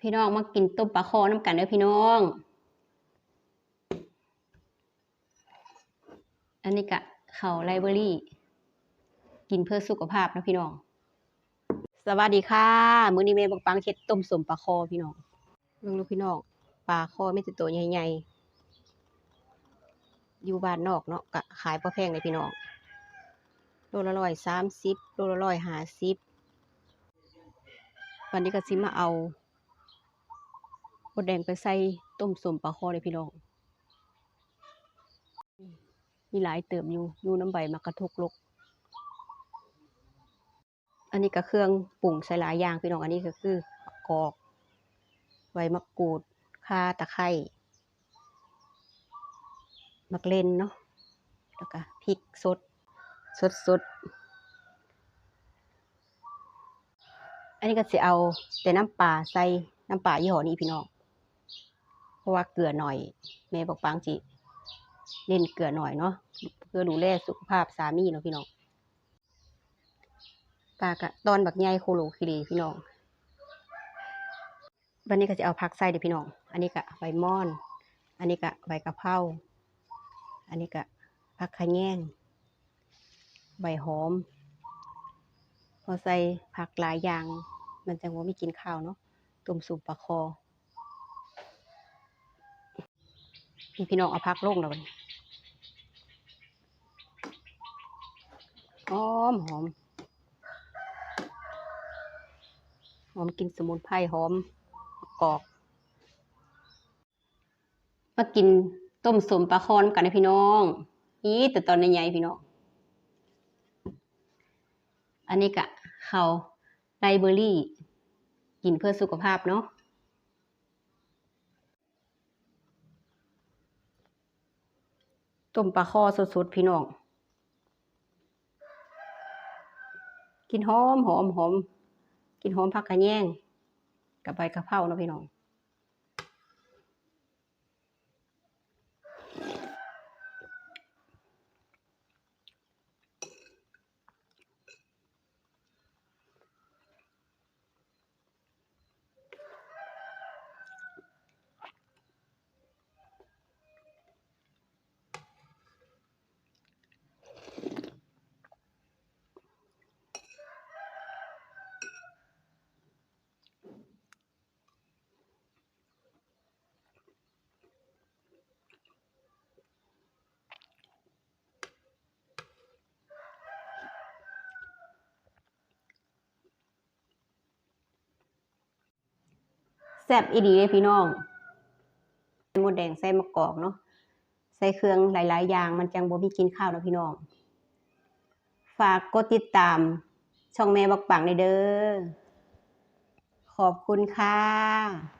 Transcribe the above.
พี่น้องมากินต้มปลาคอน้ำกันเด้อพี่น้อง อันนี้กะเข่าไลเบอรี่ กินเพื่อสุขภาพนะพี่น้อง สวัสดีค่ะ มื้อนี้แม่บักปังเฮ็ดต้มสมปลาคอพี่น้องเบิ่งลูกพี่น้องปลาคอไม่ติดตัวใหญ่ๆ อยู่บ้านนอกเนาะกะขายบ่แพงเลยพี่น้องโลละร้อยสามสิบโลละร้อยห้าสิบวันนี้ก็สิมาเอา ดแดงไปใส่ต้มสมปลาคอเลยพี่น้องมีหลายเติมอยู่อยู่น้ำใบมากระทุกลก อันนี้ก็เครื่องปรุงใส่หลายอย่างพี่น้อง อันนี้ก็คือกอก ใบมะกรูดข่าตะไคร้มักเล่นเนาะ แล้วก็พริกสด สดสด อันนี้ก็จะเอาแต่น้ำปลาใส่น้ำปลายี่ห้อนี้พี่น้อง ราะว่าเกลือหน่อยแม่บอกปังจิเน้นเกลือหน่อยเนาะเพื่อดูแลสุขภาพสามีเนาะพี่น้องปลากะตอนบักใหญ่โคโลคิรีพี่น้องวันนี้ก็จะเอาผักใส่เดี๋ยวพี่น้อง อันนี้ก็ใบม่อน อันนี้ก็ใบกะเพราอันนี้ก็ผักขะแยงใบหอมพอใส่ผักหลายอย่าง มันจะว่าไม่กินข้าวเนาะต้มสุปปลาคอ พี่น้องเอาพักลงแล้วบัดนี้หอมหอมหอมกินสมุนไพรหอมกอก มากินต้มสมปลาคอนกันนะพี่น้องอีแต่ตอนใหญ่ๆพี่น้อง อันนี้กะเขาไลเบอรี่ กินเพื่อสุขภาพเนาะ ต้มปลาคอสดๆพี่น้อง กินหอมหอมหอม กินหอมผักกระแยงกับใบกะเพราเนาะพี่น้อง แซ่บอีดีเลยพี่น้องใส่หมดแดงใส่มะกอกเนาะใส่เครื่องหลาย ๆ อย่าง มันจังบ่มีกินข้าวนะพี่น้อง ฝากกดติดตาม ช่องแม่บักปังในเด้อขอบคุณค่ะ